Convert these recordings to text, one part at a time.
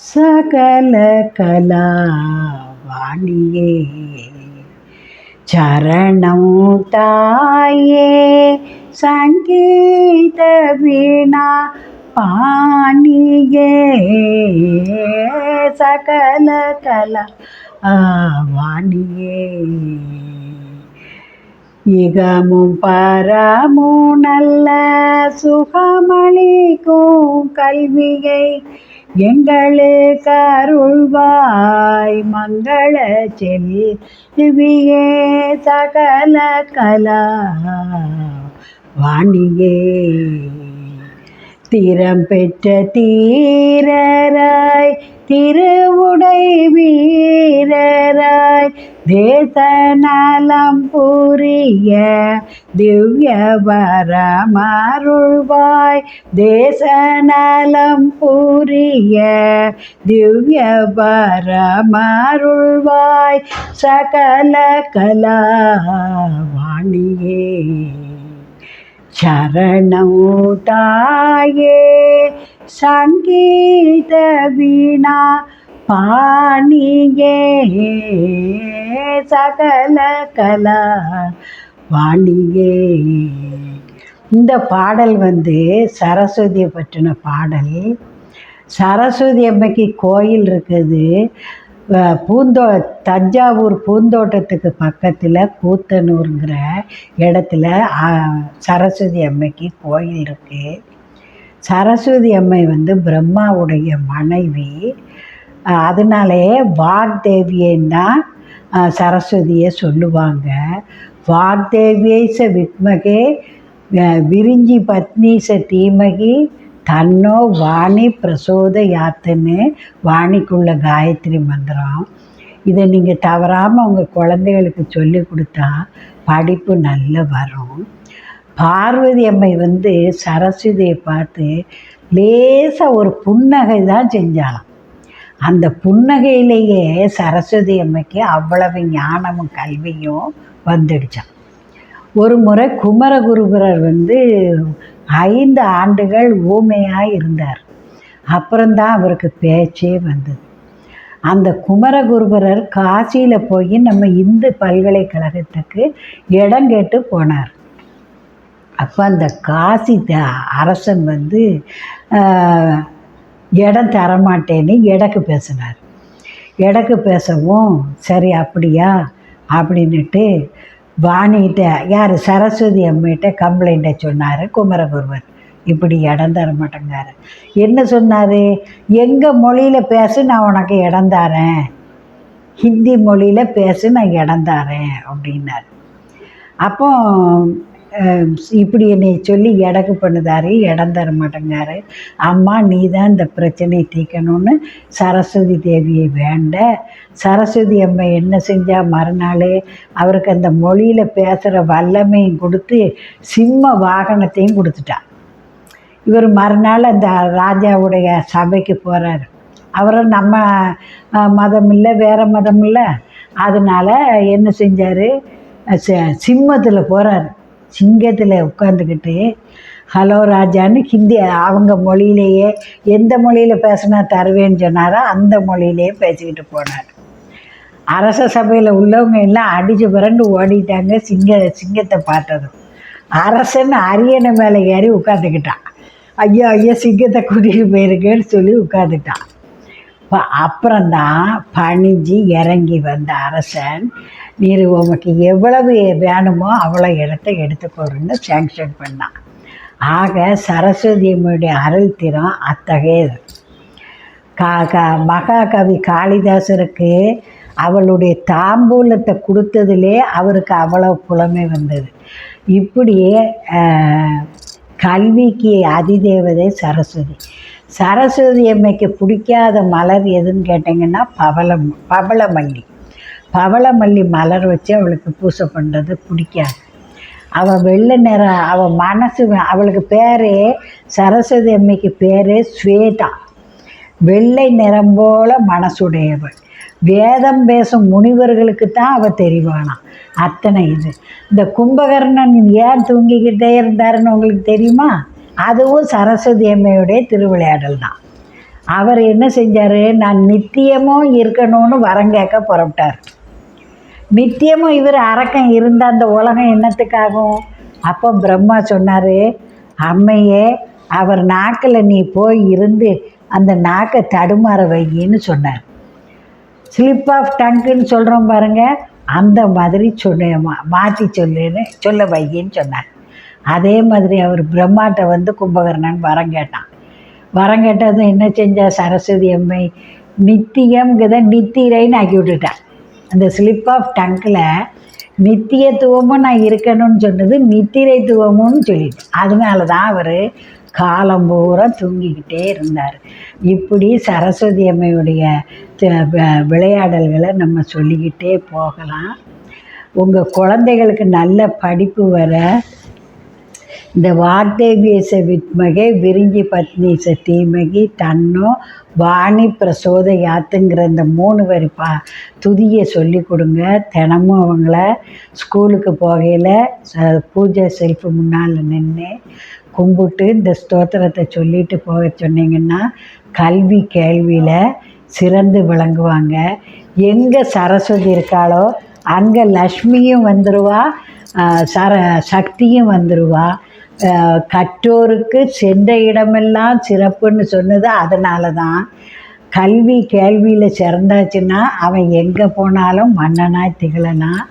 சகல கலாவாணியே. சரணம் தாயே சங்கீத வீணா பாணியே. சகல கலா வாணியே இகமும் பரமும் நல்ல சுகமளிக்கும் கல்வியை எங்களே கருள்வாய் மங்கள செல்வியே சகல கலா வாணியே. திறம் பெற்ற தீரராய் திருவுடை தேசநலம் புரிய திவ்ய வரமருள்வாய் தேசநலம் புரிய திவ்ய வரமருள்வாய் சகல கலா வாணியே சரணம் தாயே சங்கீத வீணா பாணியே சகல கலா பாணியே. இந்த பாடல் வந்து சரஸ்வதியை பற்றின பாடல். சரஸ்வதி அம்மைக்கு கோயில் இருக்குது. பூந்தோ தஞ்சாவூர் பூந்தோட்டத்துக்கு பக்கத்தில் கூத்தனூருங்கிற இடத்துல சரஸ்வதி அம்மைக்கு கோயில் இருக்குது சரஸ்வதி அம்மை வந்து பிரம்மாவுடைய மனைவி. அதனாலேயே அதனாலே வாக்தேவியன்னா சரஸ்வதியை சொல்லுவாங்க. வாக்தேவியை ச வித்மகே விரிஞ்சி பத்னி ச தீமகி தன்னோ வாணி பிரசோத யாத்துன்னு வாணிக்குள்ள காயத்ரி மந்திரம். இதை நீங்கள் தவறாமல் உங்கள் குழந்தைகளுக்கு சொல்லி கொடுத்தா படிப்பு நல்லா வரும். பார்வதி அம்மை வந்து சரஸ்வதியை பார்த்து லேசாக ஒரு புன்னகை தான் செஞ்சாலாம் அந்த புன்னகையிலேயே சரஸ்வதி அம்மைக்கு அவ்வளவு ஞானமும் கல்வியும் வந்துடுச்சான் ஒரு முறை குமரகுருபரர் வந்து ஐந்து ஆண்டுகள் ஊமையாக இருந்தார். அப்புறம்தான் அவருக்கு பேச்சே வந்தது. அந்த குமரகுருபரர் காசியில் போய் நம்ம இந்து பல்கலைக்கழகத்துக்கு இடம் கேட்டு போனார். அப்போ அந்த காசி த அரசன் வந்து இடம் தரமாட்டேன்னு எடக்கு பேசினார். எடக்கு பேசவும் சரி அப்படியா? அப்படின்னுட்டு வாணிகிட்ட யார்? சரஸ்வதி அம்மிகிட்ட கம்ப்ளைண்ட்டை சொன்னார் குமரகுருவர். இப்படி இடம் தர மாட்டேங்காரு என்ன சொன்னார்? எங்கள் மொழியில் பேசு நான் உனக்கு இடம் தரேன். ஹிந்தி மொழியில் பேசு நான் இடம் தரேன். அப்படின்னார். அப்போ இப்படி என்னை சொல்லி எடக்கு பண்ணுதாரு இடம் தர மாட்டேங்காரு. அம்மா நீ தான் இந்த பிரச்சனையை தீர்க்கணும்னு சரஸ்வதி தேவியை வேண்ட சரஸ்வதி அம்மா என்ன செஞ்சால் மறுநாள் அவருக்கு அந்த மொழியில் பேசுகிற வல்லமையும் கொடுத்து சிம்ம வாகனத்தையும் கொடுத்துட்டா. இவர் மறுநாள் அந்த ராஜாவுடைய சபைக்கு போகிறாரு அவரும் நம்ம மதம் இல்லை வேறு மதம் இல்லை அதனால் என்ன செஞ்சார்? சிம்மத்தில் போகிறார் சிங்கத்தில் உட்காந்துக்கிட்டு ஹலோ ராஜான்னு ஹிந்தி அவங்க மொழியிலேயே எந்த மொழியில் பேசினா தருவேன்னு சொன்னாரோ அந்த மொழியிலேயே பேசிக்கிட்டு போனார். அரச சபையில் உள்ளவங்க எல்லாம் அடிச்சு பிறண்டு ஓடிட்டாங்க சிங்க சிங்கத்தை பார்த்ததும். அரசன் அரியணை மேலே ஏறி உட்காந்துக்கிட்டான் ஐயோ ஐயோ சிங்கத்தை கூட்டிகிட்டு போயிருக்கேன்னு சொல்லி உட்காந்துட்டான் இப்போ அப்புறம்தான் பணிஞ்சு இறங்கி வந்த அரசன் நீர் உமக்கு எவ்வளவு வேணுமோ அவ்வளோ இடத்த எடுத்துக்கோருன்னு சேங்ஷன் பண்ணான். ஆக சரஸ்வதி அம்மையுடைய அருள் திறம் அத்தகையது. கா கா மகாகவி காளிதாசருக்கு அவளுடைய தாம்பூலத்தை கொடுத்ததிலே அவருக்கு அவ்வளோ புலமை வந்தது. இப்படியே கல்விக்கு அதிதேவதை சரஸ்வதி. சரஸ்வதி அம்மைக்கு பிடிக்காத மலர் எதுன்னு கேட்டிங்கன்னா பவளம் பவளமல்லி. பவளமல்லி மலர் வச்சு அவளுக்கு பூசை பண்ணுறது பிடிக்காது. அவள் வெள்ளை நிறம் அவள் மனசு அவளுக்கு பேரே சரஸ்வதி அம்மைக்கு பேரே ஸ்வேதா. வெள்ளை நிறம் போல மனசுடையவள். வேதம் பேசும் முனிவர்களுக்கு தான் அவள் தெரிவானாம் அத்தனை இது. இந்த கும்பகர்ணன் ஏன் தூங்கிக்கிட்டே இருந்தாருன்னு உங்களுக்கு தெரியுமா? அதுவும் சரஸ்வதி அம்மையுடைய திருவிளையாடல் தான் அவர் என்ன செஞ்சார்? நான் நித்தியமும் இருக்கணும்னு வரம் கேட்க புறப்பட்டார். நித்தியமும் இவர் அரக்கம் இருந்த அந்த உலகம் என்னத்துக்காகும்? அப்போ பிரம்மா சொன்னார் அம்மையே அவர் நாக்கில் நீ போய் இருந்து அந்த நாக்கை தடுமாற வையின்னு சொன்னார். ஸ்லிப் ஆஃப் டங்குன்னு சொல்கிறோம் பாருங்க அந்த மாதிரி சொன்ன மா மாற்றி சொல்லுன்னு சொல்ல வையின்னு சொன்னார். அதே மாதிரி அவர் பிரம்மாட்ட வந்து கும்பகர்ணன் வரம் கேட்டான். வரம் கேட்டதும் என்ன செஞ்சா சரஸ்வதி அம்மை நித்தியம்ங்கிறத நித்திரைன்னு ஆக்கி விட்டுட்டான் அந்த ஸ்லிப் ஆஃப் டங்கில் நித்தியத்துவமும் நான் இருக்கணும்னு சொன்னது நித்திரைத்துவமும்னு சொல்லிட்டு. அதனால தான் அவர் காலம் பூரா தூங்கிக்கிட்டே இருந்தார். இப்படி சரஸ்வதி அம்மையுடைய விளையாடல்களை நம்ம சொல்லிக்கிட்டே போகலாம். உங்கள் குழந்தைகளுக்கு நல்ல படிப்பு வர இந்த வாக்தேவியச வித்மகே விரிஞ்சி பத்னிச தீமகி தன்னோ வாணி பிரசோத யாத்துங்கிற இந்த மூணு வரி பா துதியை சொல்லி கொடுங்க. தினமும் அவங்கள ஸ்கூலுக்கு போகையில் பூஜை செல்ஃபு முன்னால் நின்று கும்பிட்டு இந்த ஸ்தோத்திரத்தை சொல்லிட்டு போக சொன்னீங்கன்னா கல்வி கேள்வியில் சிறந்து விளங்குவாங்க. எங்கே சரஸ்வதி இருக்காளோ அங்கே லக்ஷ்மியும் வந்துடுவா சர சக்தியும் வந்துடுவா கற்றோருக்கு சென்ற இடமெல்லாம் சிறப்புன்னு சொன்னது அதனால தான் கல்வி கேள்வியில் சிறந்தாச்சுன்னா அவன் எங்கே போனாலும் மன்னனாய் திகழலாம்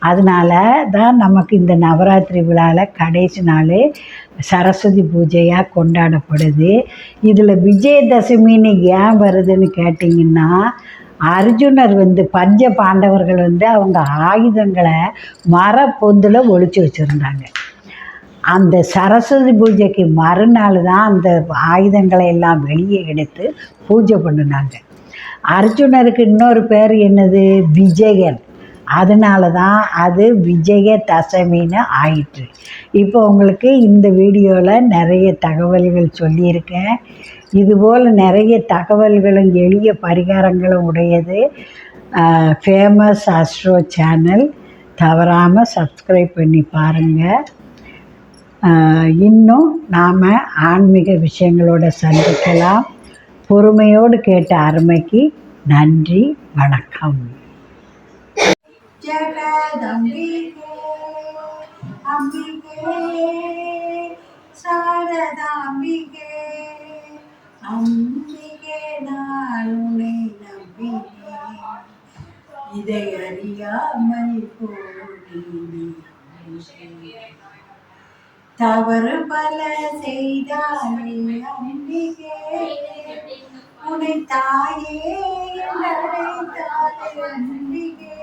அதனால தான் நமக்கு இந்த நவராத்திரி விழாவில் கடைசி நாள் சரஸ்வதி பூஜையாக கொண்டாடப்படுது. இதில் விஜயதசமின்னு ஏன் வருதுன்னு கேட்டிங்கன்னா அர்ஜுனர் வந்து பஞ்ச பாண்டவர்கள் வந்து அவங்க ஆயுதங்களை மரப்பொந்தில் ஒழிச்சு வச்சுருந்தாங்க. அந்த சரஸ்வதி பூஜைக்கு மறுநாள் தான் அந்த ஆயுதங்களை எல்லாம் வெளியே எடுத்து பூஜை பண்ணினாங்க. அர்ஜுனருக்கு இன்னொரு பேர் என்னது? விஜயன். அதனால தான் அது விஜய தசமின்னு ஆயிற்று. இப்போ உங்களுக்கு இந்த வீடியோவில் நிறைய தகவல்கள் சொல்லியிருக்கேன். இதுபோல் நிறைய தகவல்களும் எளிய பரிகாரங்களும் உடையது. ஃபேமஸ் அஸ்ட்ரோ சேனல் தவறாமல் சப்ஸ்கிரைப் பண்ணி பாருங்கள் இன்னும் நாம் ஆன்மீக விஷயங்களோட சந்திக்கலாம். பொறுமையோடு கேட்ட அருமைக்கு நன்றி வணக்கம். சாரதாம்பிகே அம்பிகே நான் உன்னை நம்பினேன் இதை அறியாமல் போனேன். தவறு பல செய்தாலே அன்பிகே உனை தாயே என்றழைத்தாலே அன்பிகே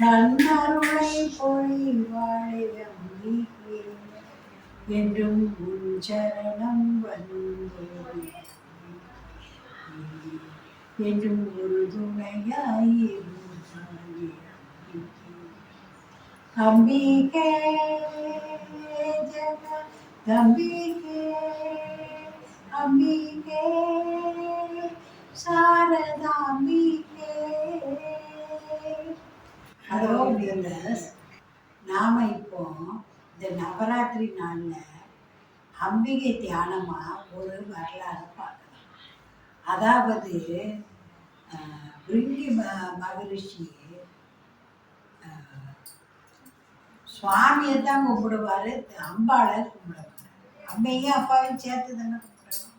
கண்ணருளை பொழிவாழை அம்பிகே என்றும் உன் சரணம் வந்தோம் என்றும் ஒரு துணையாயிருந்தாயே அம்பிகே ஜகதம்பிகே அம்பிகே சாரதாம்பிகே ஹலோ வியூவர்ஸ் நாம் இப்போ இந்த நவராத்திரி நாளில் அம்பிகை தியானமாக ஒரு வரலாறு பார்க்கலாம். அதாவது அஹ், பிரிங்கி ம மகரிஷி சுவாமியை தான் கும்பிடுவார் அம்பாளை கும்பிட அம்மையும் அப்பாவையும் சேர்த்து தானே கும்பிடணும்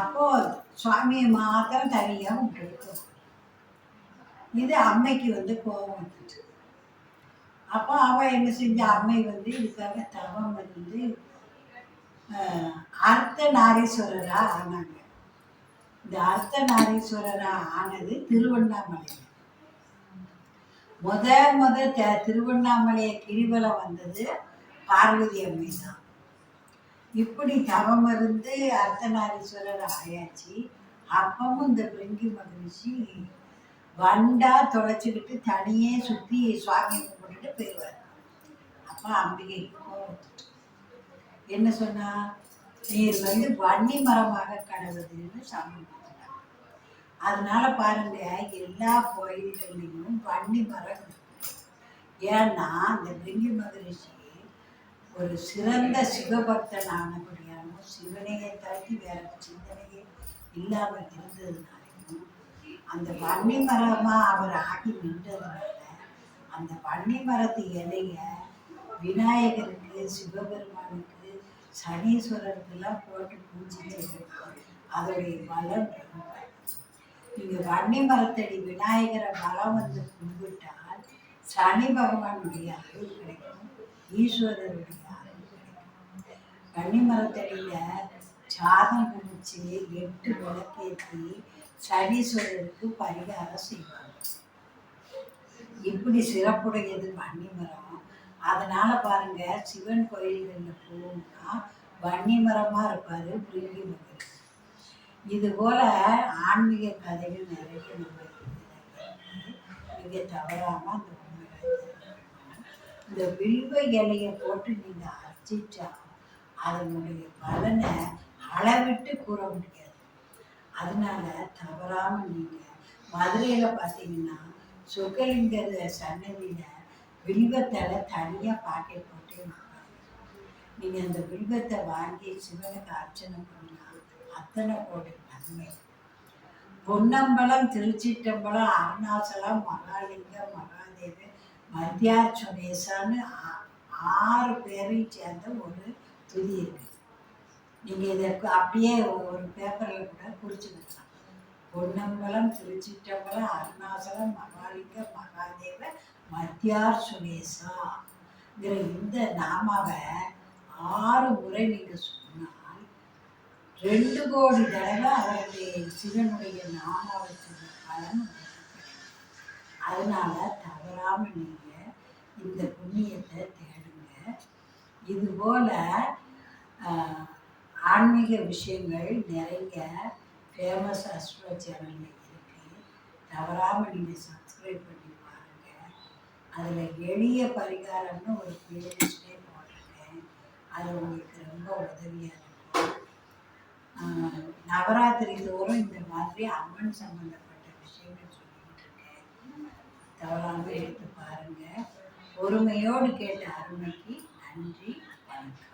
அப்போது சுவாமியை மாத்திரம் தனியாக கும்பிட்டு இது அம்மைக்கு வந்து கோபம் வந்துட்டு. அப்போ அவள் என்ன செஞ்ச அம்மை வந்து இதுக்காக தவம் வந்து அர்த்த நாரீஸ்வரராக ஆனாங்க. இந்த அர்த்த நாரீஸ்வரராக ஆனது திருவண்ணாமலையில். முத முத த திருவண்ணாமலையை கிரிவலம் வந்தது பார்வதி அம்மை தான் இப்படி தவம் இருந்து அர்த்தநாரீஸ்வரர் ஆயாச்சு. அப்பவும் இந்த பிரிங்கி மகிழ்ச்சி வண்டா தொலைச்சிக்கிட்டு தனியே சுற்றி சுவாமி கும்பிட்டுட்டு போயிடுவார். அப்போ அம்பிகைக்கும் என்ன சொன்னா நீர் வந்து வன்னி மரமாக கடவுதுன்னு சாமி அதனால பாருங்க எல்லா கோயில்கள்லையும் வன்னி மரம் ஏன்னா அந்த பிரிங்கி மகரிஷி ஒரு சிறந்த சிவபக்தன் ஆனபடியாலும் சிவனையை தாட்டி வேற சிந்தனையே இல்லாமல் இருந்ததுனாலையும் அந்த வன்னி மரமாக அவர் ஆகி நின்றதுனால அந்த வன்னி மரத்து இலைய விநாயகருக்கு சிவபெருமானுக்கு சனீஸ்வரருக்கெல்லாம் போட்டு பூஜை அதோடைய பலம் ரொம்ப. நீங்கள் வன்னி மரத்தடி விநாயகரை பலம் வந்து கும்பிட்டால் சனி பகவானுடைய அருள் கிடைக்கும் ஈஸ்வரருடைய அருள் கிடைக்கும். வன்னி மரத்தடியில சாதம் குடிச்சு எட்டு விளக்கேற்றி சனீஸ்வரருக்கு பரிகாரம் செய்வாங்க. இப்படி சிறப்புடையது வன்னி மரம். அதனால பாருங்க சிவன் கோயில்களில் போகணும்னா வன்னி மரமா இருப்பார் பிரிங்கி மகர் இது போல ஆன்மீக கதைகள் நிறைய நம்ம நீங்கள் தவறாமல் அந்த உண்மைகளை இந்த வில்வ இலையை போட்டு நீங்கள் அர்ச்சிச்சா அதனுடைய பலனை அளவிட்டு கூற முடியாது. அதனால தவறாமல் நீங்கள் மதுரையில் பார்த்தீங்கன்னா சுகலிங்கர் சன்னதியில் வில்வத்தலை தனியாக பாக்கெட் போட்டு வாங்க. நீங்கள் அந்த வில்வத்தை வாங்கி சிவனுக்கு அர்ச்சனை பண்ணலாம் அத்தனை கோடி நன்மை. பொன்னம்பலம் திருச்சிட்டம்பலம் அருணாச்சலம் மகாலிங்கம் மகாதேவி மத்தியா ஆ- ஆறு பேரையும் சேர்ந்த ஒரு துதி இருக்கு. நீங்கள் இதை அப்படியே ஒரு பேப்பரில் கூட குறிச்சுக்கலாம். பொன்னம்பலம் திருச்சிட்டம்பலம் அருணாச்சலம் மகாலிங்கம் மகாதேவ மத்தியார் சுனேசாங்கிற இந்த நாமாவை ஆறு முறை நீங்கள் சொன்னால் ரெண்டு கோடி தடவை அவருடைய சிவனுடைய நாமாவை பலன் அதனால தவறாம நீங்க இந்த புண்ணியத்தை தேடுங்க. இதுபோல் ஆன்மீக விஷயங்கள் நிறைய ஃபேமஸ் அஸ்ட்ரோ சேனல்ல இருக்குது தவறாம நீங்க சப்ஸ்கிரைப் பண்ணி பாருங்கள் அதில் எளிய பரிகாரம்னு ஒரு பிளேலிஸ்டே போட்டிருக்கேன். அது உங்களுக்கு ரொம்ப உதவியாக இருக்கும். நவராத்திரி தோறும் இந்த மாதிரி அம்மன் சம்பந்தப்பட்ட விஷயங்கள் சொல்லிட்டு இருக்கேன். தவறாமல் எடுத்து பாருங்கள் பொறுமையோடு கேட்ட அருமைக்கு நன்றி வணக்கம்.